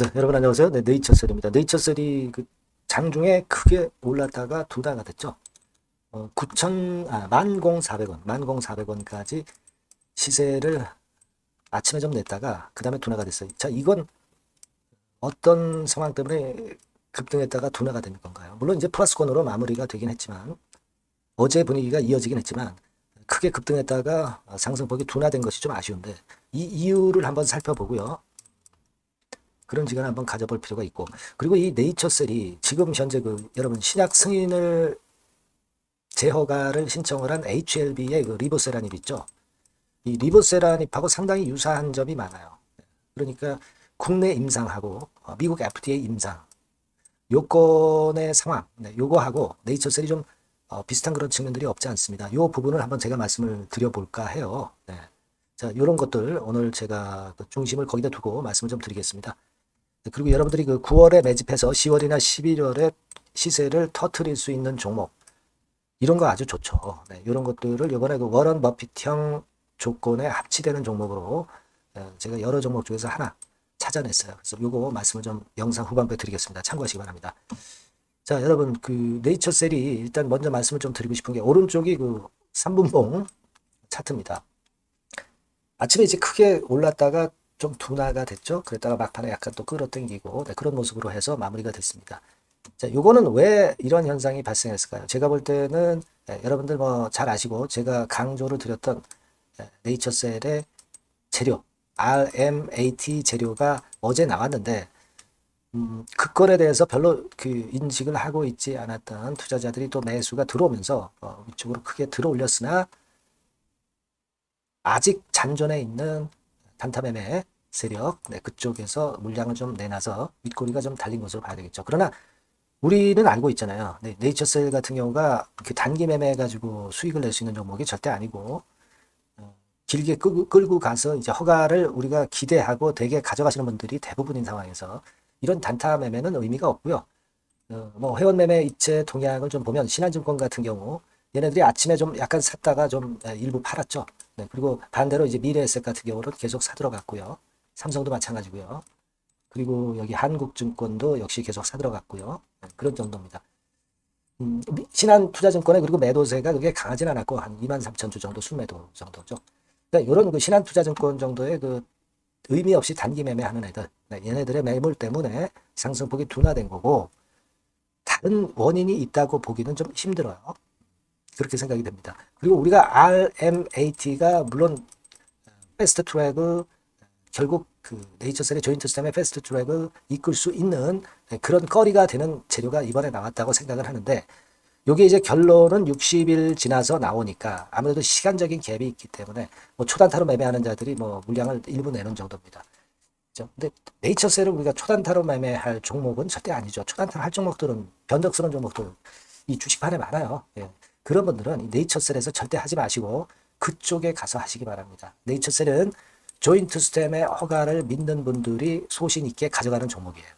네, 여러분 안녕하세요. 네, 네이처셀입니다. 네이처셀이 그 장중에 크게 올랐다가 둔화가 됐죠. 어, 9천, 아, 10,400원, 10,400원까지 시세를 아침에 좀 냈다가 그 다음에 둔화가 됐어요. 자, 이건 어떤 상황 때문에 급등했다가 둔화가 된 건가요? 물론 이제 플러스권으로 마무리가 되긴 했지만 어제 분위기가 이어지긴 했지만 크게 급등했다가 상승폭이 둔화된 것이 좀 아쉬운데 이 이유를 한번 살펴보고요. 그런 시간을 한번 가져볼 필요가 있고 그리고 이 네이처셀이 지금 현재 그 여러분 신약 승인을 재허가를 신청을 한 HLB의 그 리보세라닙 있죠. 이 리보세라닙하고 상당히 유사한 점이 많아요. 그러니까 국내 임상하고 어, 미국 FDA 임상 요건의 상황, 네, 요거하고 네이처셀이 좀 어, 비슷한 그런 측면들이 없지 않습니다. 요 부분을 한번 제가 말씀을 드려볼까 해요. 네. 자, 요런 것들 오늘 제가 그 중심을 거기다 두고 말씀을 좀 드리겠습니다. 네, 그리고 여러분들이 그 9월에 매집해서 10월이나 11월에 시세를 터트릴 수 있는 종목 이런 거 아주 좋죠. 네, 이런 것들을 이번에 그 워런 버핏형 조건에 합치되는 종목으로 어, 제가 여러 종목 중에서 하나 찾아냈어요. 그래서 요거 말씀을 좀 영상 후반부에 드리겠습니다. 참고하시기 바랍니다. 자, 여러분 그 네이처셀이 일단 먼저 말씀을 좀 드리고 싶은 게 오른쪽이 그 3분봉 차트입니다. 아침에 이제 크게 올랐다가 좀 둔화가 됐죠. 그랬다가 막판에 약간 또 끌어당기고 네, 그런 모습으로 해서 마무리가 됐습니다. 자, 요거는 왜 이런 현상이 발생했을까요? 제가 볼 때는 네, 여러분들 뭐 잘 아시고 제가 강조를 드렸던 네, 네이처셀의 재료 RMAT 재료가 어제 나왔는데 음, 그 건에 대해서 별로 그 인식을 하고 있지 않았던 투자자들이 또 매수가 들어오면서 어, 위쪽으로 크게 들어올렸으나 아직 잔존해 있는 단타 매매 세력 네, 그쪽에서 물량을 좀 내놔서 윗꼬리가 좀 달린 것으로 봐야 되겠죠. 그러나 우리는 알고 있잖아요. 네, 네이처셀 같은 경우가 그 단기 매매 가지고 수익을 낼 수 있는 종목이 절대 아니고 어, 길게 끌고, 끌고 가서 이제 허가를 우리가 기대하고 대개 가져가시는 분들이 대부분인 상황에서 이런 단타 매매는 의미가 없고요. 어, 뭐 회원 매매 입체 동향을 좀 보면 신한증권 같은 경우 얘네들이 아침에 좀 약간 샀다가 좀 에, 일부 팔았죠. 네, 그리고 반대로 이제 미래에셋 같은 경우는 계속 사들어갔고요. 삼성도 마찬가지고요. 그리고 여기 한국증권도 역시 계속 사들어갔고요. 네, 그런 정도입니다. 음, 신한 투자증권의 그리고 매도세가 그게 강하진 않았고 한 2만 3천 주 정도 순매도 정도죠. 그러니까 이런 그 신한 투자증권 정도의 그 의미 없이 단기 매매하는 애들, 네, 얘네들의 매물 때문에 상승폭이 둔화된 거고 다른 원인이 있다고 보기는 좀 힘들어요. 그렇게 생각이 됩니다. 그리고 우리가 RMAT가 물론 패스트 트랙을 결국 그 네이처셀의 조인트 시스템의 패스트 트랙을 이끌 수 있는 그런 거리가 되는 재료가 이번에 나왔다고 생각을 하는데 요게 이제 결론은 60일 지나서 나오니까 아무래도 시간적인 갭이 있기 때문에 뭐 초단타로 매매하는 자들이 뭐 물량을 일부 내는 정도입니다. 그죠? 근데 네이처셀을 우리가 초단타로 매매할 종목은 절대 아니죠. 초단타로 할 종목들은 변덕스러운 종목들 이 주식판에 많아요. 예. 그런 분들은 이 네이처셀에서 절대 하지 마시고 그쪽에 가서 하시기 바랍니다. 네이처셀은 조인트 스템의 허가를 믿는 분들이 소신 있게 가져가는 종목이에요.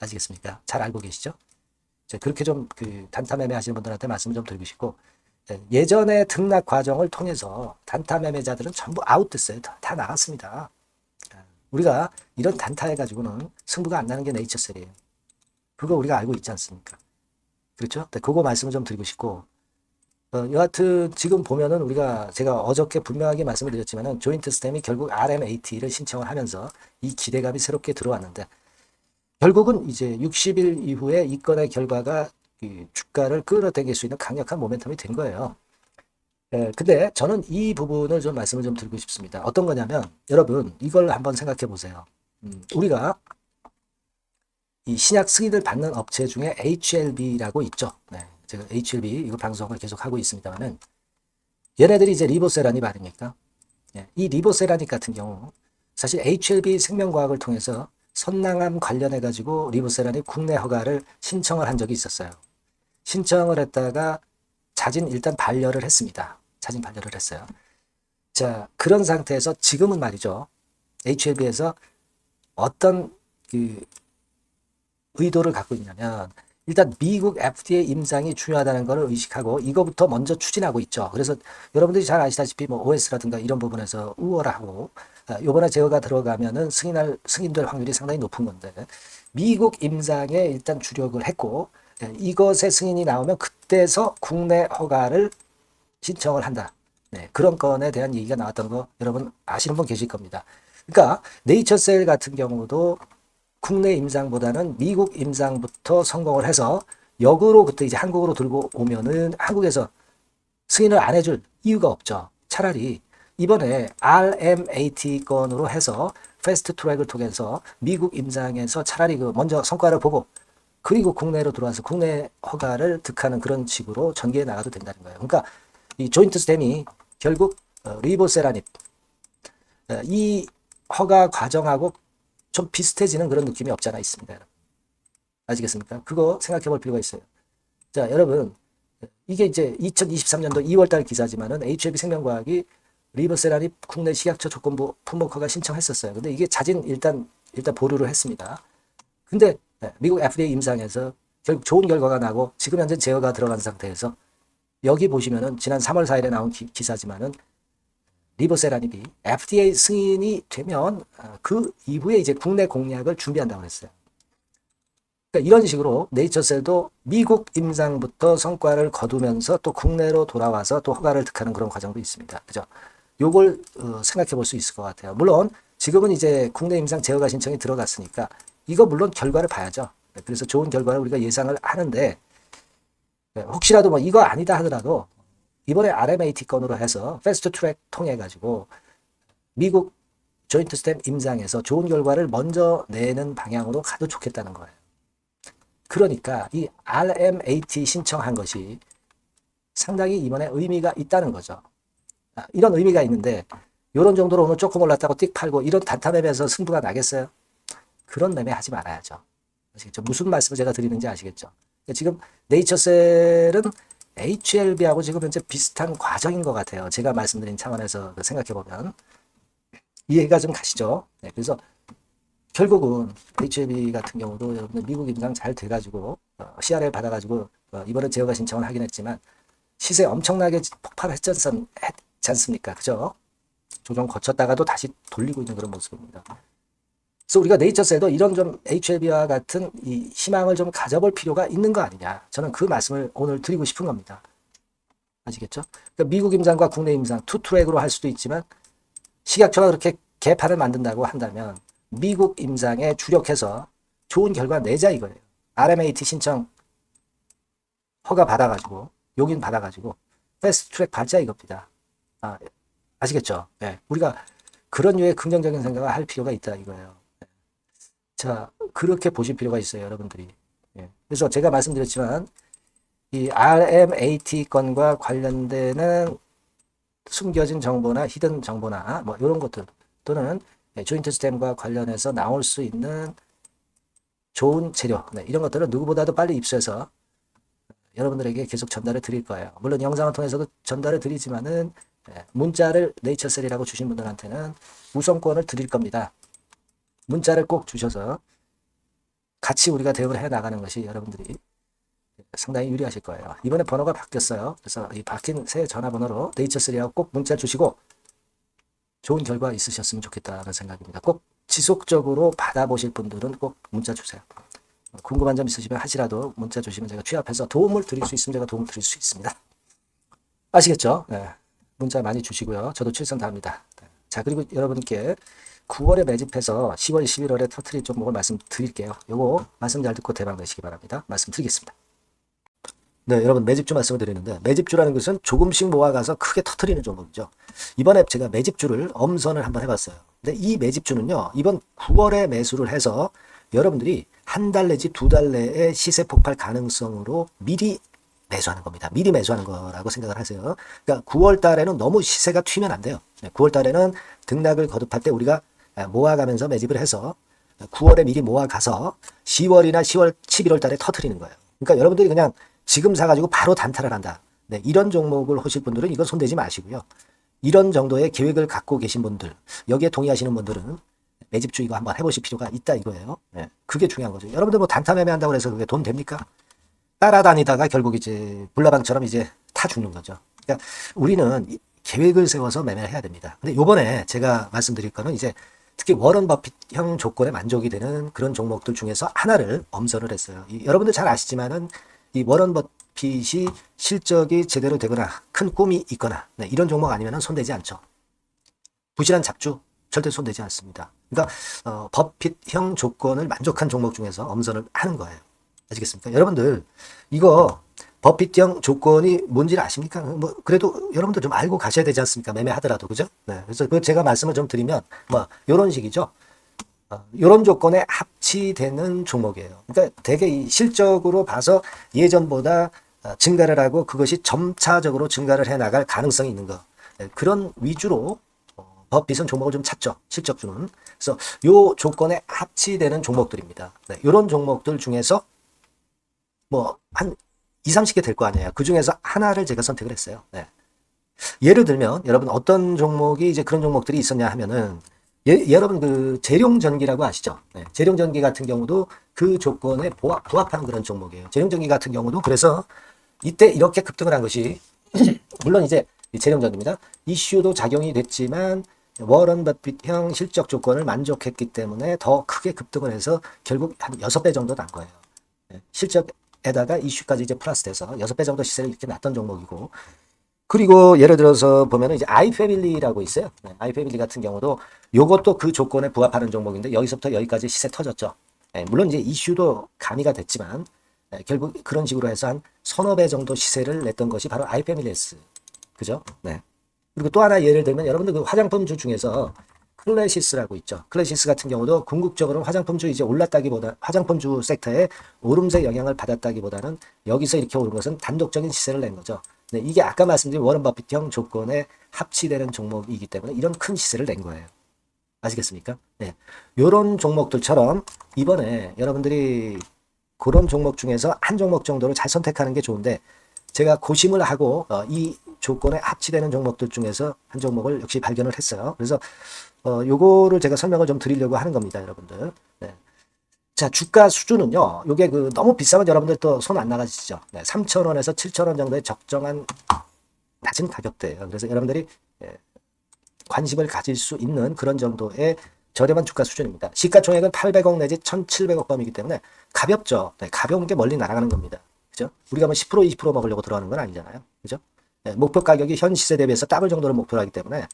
아시겠습니까? 잘 알고 계시죠? 자, 그렇게 좀 그 단타 매매 하시는 분들한테 말씀을 좀 드리고 싶고 예, 예전에 등락 과정을 통해서 단타 매매자들은 전부 아웃됐어요. 다, 다 나갔습니다. 아, 우리가 이런 단타 해 가지고는 승부가 안 나는 게 네이처셀이에요. 그거 우리가 알고 있지 않습니까? 그렇죠? 네, 그거 말씀을 좀 드리고 싶고 어, 여하튼 지금 보면은 우리가 제가 어저께 분명하게 말씀을 드렸지만은 조인트 스템이 결국 RMAT를 신청을 하면서 이 기대감이 새롭게 들어왔는데 결국은 이제 60일 이후에 이 건의 결과가 이 주가를 끌어당길 수 있는 강력한 모멘텀이 된 거예요. 예, 근데 저는 이 부분을 좀 말씀을 좀 드리고 싶습니다. 어떤 거냐면 여러분 이걸 한번 생각해 보세요. 음, 우리가 이 신약 승인을 받는 업체 중에 HLB라고 있죠. 네, 제가 HLB 이거 방송을 계속 하고 있습니다만은 얘네들이 이제 리보세라니 말입니까? 예, 이 리보세라니 같은 경우 사실 HLB 생명과학을 통해서 선낭암 관련해 가지고 리보세라니 국내 허가를 신청을 한 적이 있었어요. 신청을 했다가 자진 일단 반려를 했습니다. 자진 반려를 했어요. 자, 그런 상태에서 지금은 말이죠. HLB에서 어떤 그 의도를 갖고 있냐면 일단 미국 FDA 임상이 중요하다는 것을 의식하고 이거부터 먼저 추진하고 있죠. 그래서 여러분들이 잘 아시다시피 뭐 OS라든가 이런 부분에서 우월하고 아, 요번에 제어가 들어가면은 승인할 승인될 확률이 상당히 높은 건데 미국 임상에 일단 주력을 했고 예, 이것의 승인이 나오면 그때서 국내 허가를 신청을 한다. 네, 그런 건에 대한 얘기가 나왔던 거 여러분 아시는 분 계실 겁니다. 그러니까 네이처셀 같은 경우도 국내 임상보다는 미국 임상부터 성공을 해서 역으로 그때 이제 한국으로 들고 오면은 한국에서 승인을 안 해줄 이유가 없죠. 차라리 이번에 RMAT 건으로 해서 패스트 트랙을 통해서 미국 임상에서 차라리 그 먼저 성과를 보고 그리고 국내로 들어와서 국내 허가를 득하는 그런 식으로 전개해 나가도 된다는 거예요. 그러니까 이 조인트 스템이 결국 어, 리보세라닙 어, 이 허가 과정하고 좀 비슷해지는 그런 느낌이 없지 않아 있습니다. 여러분. 아시겠습니까? 그거 생각해 볼 필요가 있어요. 자, 여러분. 이게 이제 2023년도 2월달 기사지만은 HLB 생명과학이 리버세라닙 국내 식약처 조건부 품목허가 신청했었어요. 근데 이게 자진 일단 일단 보류를 했습니다. 근데 네, 미국 FDA 임상에서 결국 좋은 결과가 나고 지금 현재 제어가 들어간 상태에서 여기 보시면은 지난 3월 4일에 나온 기, 기사지만은 리보세라닙이 FDA 승인이 되면 아, 그 이후에 이제 국내 공약을 준비한다고 했어요. 그러니까 이런 식으로 네이처셀도 미국 임상부터 성과를 거두면서 또 국내로 돌아와서 또 허가를 득하는 그런 과정도 있습니다. 그죠? 요걸 어, 생각해 볼 수 있을 것 같아요. 물론 지금은 이제 국내 임상 제어가 신청이 들어갔으니까 이거 물론 결과를 봐야죠. 네, 그래서 좋은 결과를 우리가 예상을 하는데 네, 혹시라도 뭐 이거 아니다 하더라도 이번에 RMAT 건으로 해서 패스트 트랙 통해 가지고 미국 조인트 스템 임상에서 좋은 결과를 먼저 내는 방향으로 가도 좋겠다는 거예요. 그러니까 이 RMAT 신청한 것이 상당히 이번에 의미가 있다는 거죠. 아, 이런 의미가 있는데 이런 정도로 오늘 조금 올랐다고 띡 팔고 이런 단타 매매에서 승부가 나겠어요? 그런 매매 하지 말아야죠. 아시겠죠? 무슨 말씀을 제가 드리는지 아시겠죠? 그러니까 지금 네이처셀은 HLB하고 지금 현재 비슷한 과정인 것 같아요. 제가 말씀드린 차원에서 생각해 보면 이해가 좀 가시죠? 네, 그래서 결국은 HLB 같은 경우도 여러분들 미국 임상 잘 돼가지고 어, CRL 받아가지고 어, 이번에 제어가 신청을 하긴 했지만 시세 엄청나게 폭발했지 않습니까? 그죠? 조정 거쳤다가도 다시 돌리고 있는 그런 모습입니다. 그래서 우리가 네이처셀도 이런 좀 HLB와 같은 이 희망을 좀 가져볼 필요가 있는 거 아니냐. 저는 그 말씀을 오늘 드리고 싶은 겁니다. 아시겠죠? 그러니까 미국 임상과 국내 임상 투 트랙으로 할 수도 있지만 식약처가 그렇게 개판을 만든다고 한다면 미국 임상에 주력해서 좋은 결과 내자 이거예요. RMAT 신청 허가 받아가지고 용인 받아가지고 패스트 트랙 받자 이겁니다. 아, 아시겠죠? 네. 우리가 그런 류의 긍정적인 생각을 할 필요가 있다 이거예요. 자, 그렇게 보실 필요가 있어요, 여러분들이. 예. 그래서 제가 말씀드렸지만, 이 RMAT 건과 관련되는 숨겨진 정보나 히든 정보나 뭐 이런 것들 또는 조인트 스템과 관련해서 나올 수 있는 좋은 재료 네, 이런 것들은 누구보다도 빨리 입수해서 여러분들에게 계속 전달해 드릴 거예요. 물론 영상을 통해서도 전달해 드리지만은 예, 문자를 네이처셀이라고 주신 분들한테는 우선권을 드릴 겁니다. 문자를 꼭 주셔서 같이 우리가 대응을 해 나가는 것이 여러분들이 상당히 유리하실 거예요. 이번에 번호가 바뀌었어요. 그래서 이 바뀐 새 전화번호로 네이처3하고 꼭 문자 주시고 좋은 결과 있으셨으면 좋겠다는 생각입니다. 꼭 지속적으로 받아보실 분들은 꼭 문자 주세요. 궁금한 점 있으시면 하시라도 문자 주시면 제가 취합해서 도움을 드릴 수 있으면 제가 도움을 드릴 수 있습니다. 아시겠죠? 네. 문자 많이 주시고요. 저도 최선 다합니다. 네. 자, 그리고 여러분께 9월에 매집해서 10월, 11월에 터트릴 종목을 말씀드릴게요. 요거 말씀 잘 듣고 대박 내시기 바랍니다. 말씀드리겠습니다. 네, 여러분 매집주 말씀을 드리는데 매집주라는 것은 조금씩 모아가서 크게 터트리는 종목이죠. 이번에 제가 매집주를 엄선을 한번 해봤어요. 근데 이 매집주는요, 이번 9월에 매수를 해서 여러분들이 한 달 내지 두 달 내에 시세 폭발 가능성으로 미리 매수하는 겁니다. 미리 매수하는 거라고 생각을 하세요. 그러니까 9월 달에는 너무 시세가 튀면 안 돼요. 9월 달에는 등락을 거듭할 때 우리가 모아가면서 매집을 해서 9월에 미리 모아가서 10월이나 10월, 11월 달에 터트리는 거예요. 그러니까 여러분들이 그냥 지금 사가지고 바로 단타를 한다. 네, 이런 종목을 하실 분들은 이건 손대지 마시고요. 이런 정도의 계획을 갖고 계신 분들, 여기에 동의하시는 분들은 매집주 이거 한번 해보실 필요가 있다 이거예요. 네, 그게 중요한 거죠. 여러분들 뭐 단타 매매한다고 해서 그게 돈 됩니까? 따라다니다가 결국 이제 불나방처럼 이제 타 죽는 거죠. 그러니까 우리는 이- 계획을 세워서 매매를 해야 됩니다. 근데 요번에 제가 말씀드릴 거는 이제 특히 워런 버핏형 조건에 만족이 되는 그런 종목들 중에서 하나를 엄선을 했어요. 이- 여러분들 잘 아시지만은 이 워런 버핏이 실적이 제대로 되거나 큰 꿈이 있거나 네, 이런 종목 아니면은 손대지 않죠. 부실한 잡주 절대 손대지 않습니다. 그러니까 어, 버핏형 조건을 만족한 종목 중에서 엄선을 하는 거예요. 아시겠습니까? 여러분들 이거 버핏형 조건이 뭔지를 아십니까? 뭐 그래도 여러분들 좀 알고 가셔야 되지 않습니까? 매매하더라도 그죠? 네. 그래서 그 제가 말씀을 좀 드리면 뭐 이런 식이죠. 어, 이런 조건에 합치되는 종목이에요. 그러니까 되게 이 실적으로 봐서 예전보다 어, 증가를 하고 그것이 점차적으로 증가를 해 나갈 가능성이 있는 거. 네, 그런 위주로 어, 버핏은 종목을 좀 찾죠. 실적주는. 그래서 요 조건에 합치되는 종목들입니다. 네, 이런 종목들 중에서 뭐한 2, 30개 될 거 아니에요. 그 중에서 하나를 제가 선택을 했어요. 네. 예를 들면 여러분 어떤 종목이 이제 그런 종목들이 있었냐 하면은 예, 여러분 그 재룡전기라고 아시죠? 네, 재룡전기 같은 경우도 그 조건에 부합, 부합하는 그런 종목이에요. 재룡전기 같은 경우도 그래서 이때 이렇게 급등을 한 것이 물론 이제 이 재룡전기입니다. 이슈도 작용이 됐지만 워런 버핏형 실적 조건을 만족했기 때문에 더 크게 급등을 해서 결국 한 6배 정도 난 거예요. 네, 실적 에다가 이슈까지 이제 플러스 돼서 6배 정도 시세를 이렇게 놨던 종목이고 그리고 예를 들어서 보면은 이제 아이패밀리라고 있어요. 네, 아이패밀리 같은 경우도 요것도 그 조건에 부합하는 종목인데 여기서부터 여기까지 시세 터졌죠. 네, 물론 이제 이슈도 가미가 됐지만 네, 결국 그런 식으로 해서 한 서너 배 정도 시세를 냈던 것이 바로 아이패밀리스. 그죠? 네. 그리고 또 하나 예를 들면 여러분들 그 화장품 주 중에서 클래시스라고 있죠. 클래시스 같은 경우도 궁극적으로 화장품주 이제 올랐다기보다 화장품주 섹터에 오름세 영향을 받았다기보다는 여기서 이렇게 오른 것은 단독적인 시세를 낸 거죠. 네, 이게 아까 말씀드린 워런 버핏형 조건에 합치되는 종목이기 때문에 이런 큰 시세를 낸 거예요. 아시겠습니까? 네. 요런 종목들처럼 이번에 여러분들이 그런 종목 중에서 한 종목 정도를 잘 선택하는 게 좋은데 제가 고심을 하고 어, 이 조건에 합치되는 종목들 중에서 한 종목을 역시 발견을 했어요. 그래서 어, 요거를 제가 설명을 좀 드리려고 하는 겁니다, 여러분들. 네. 자, 주가 수준은요. 요게 그 너무 비싸면 여러분들 또 손 안 나가시죠. 네, 3,000원에서 7,000원 정도의 적정한 낮은 가격대예요. 그래서 여러분들이 예, 관심을 가질 수 있는 그런 정도의 저렴한 주가 수준입니다. 시가총액은 800억 내지 1,700억 범이기 때문에 가볍죠. 네, 가벼운 게 멀리 날아가는 겁니다. 그죠? 우리가 뭐 10% 20% 먹으려고 들어가는 건 아니잖아요. 그죠? 네, 목표 가격이 현 시세 대비해서 더블 정도를 목표로 하기 때문에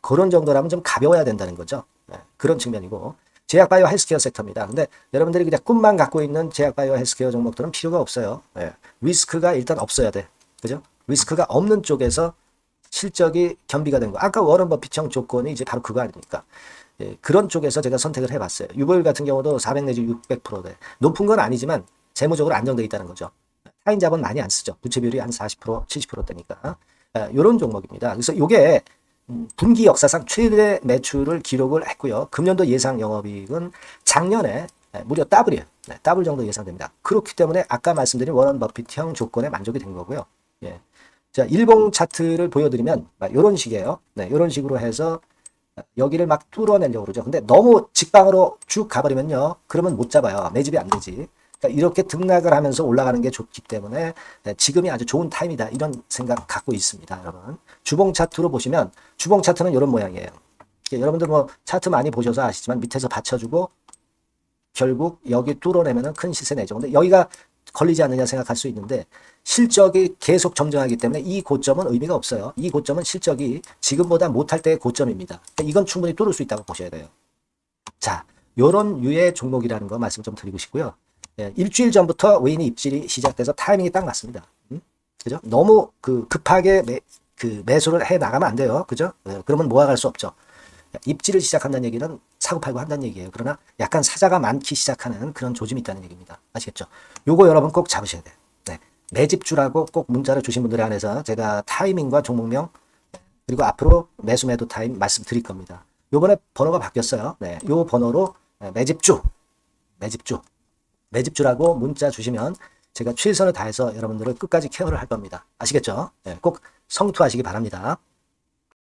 그런 정도라면 좀 가벼워야 된다는 거죠. 네, 그런 측면이고 제약바이오 헬스케어 섹터입니다. 근데 여러분들이 그냥 꿈만 갖고 있는 제약바이오 헬스케어 종목들은 필요가 없어요. 네, 리스크가 일단 없어야 돼. 그죠? 리스크가 없는 쪽에서 실적이 겸비가 된 거. 아까 워런 버핏형 조건이 이제 바로 그거 아닙니까? 예, 그런 쪽에서 제가 선택을 해봤어요. 유보율 같은 경우도 400 내지 600%대. 높은 건 아니지만 재무적으로 안정돼 있다는 거죠. 타인 자본 많이 안 쓰죠. 부채 비율이 한 40% 70%대니까. 이런 종목입니다. 그래서 이게 음, 분기 역사상 최대 매출을 기록을 했고요. 금년도 예상 영업이익은 작년에 예, 무려 더블이에요. 네, 더블 정도 예상됩니다. 그렇기 때문에 아까 말씀드린 워런 버핏형 조건에 만족이 된 거고요. 예. 자, 일봉 차트를 보여드리면 이런 식이에요. 네, 이런 식으로 해서 여기를 막 뚫어내려고 그러죠. 근데 너무 직방으로 쭉 가버리면요. 그러면 못 잡아요. 매집이 안 되지. 그러니까 이렇게 등락을 하면서 올라가는 게 좋기 때문에 네, 지금이 아주 좋은 타임이다. 이런 생각 갖고 있습니다. 여러분. 주봉 차트로 보시면 주봉 차트는 이런 모양이에요. 여러분들 뭐 차트 많이 보셔서 아시지만 밑에서 받쳐주고 결국 여기 뚫어내면은 큰 시세 내죠. 근데 여기가 걸리지 않느냐 생각할 수 있는데 실적이 계속 정정하기 때문에 이 고점은 의미가 없어요. 이 고점은 실적이 지금보다 못할 때의 고점입니다. 이건 충분히 뚫을 수 있다고 보셔야 돼요. 자, 요런 유의 종목이라는 거 말씀 좀 드리고 싶고요. 예, 일주일 전부터 외인이 입질이 시작돼서 타이밍이 딱 맞습니다. 음? 그죠? 너무 그 급하게 매, 그 매수를 해 나가면 안 돼요. 그죠? 예, 그러면 모아갈 수 없죠. 입질을 시작한다는 얘기는 사고 팔고 한다는 얘기예요. 그러나 약간 사자가 많기 시작하는 그런 조짐이 있다는 얘기입니다. 아시겠죠? 요거 여러분 꼭 잡으셔야 돼요. 네. 매집주라고 꼭 문자를 주신 분들에 한해서 제가 타이밍과 종목명 그리고 앞으로 매수 매도 타임 말씀드릴 겁니다. 요번에 번호가 바뀌었어요. 네. 요 번호로 매집주, 매집주, 매집주라고 문자 주시면 제가 최선을 다해서 여러분들을 끝까지 케어를 할 겁니다. 아시겠죠? 네. 꼭 성투하시기 바랍니다.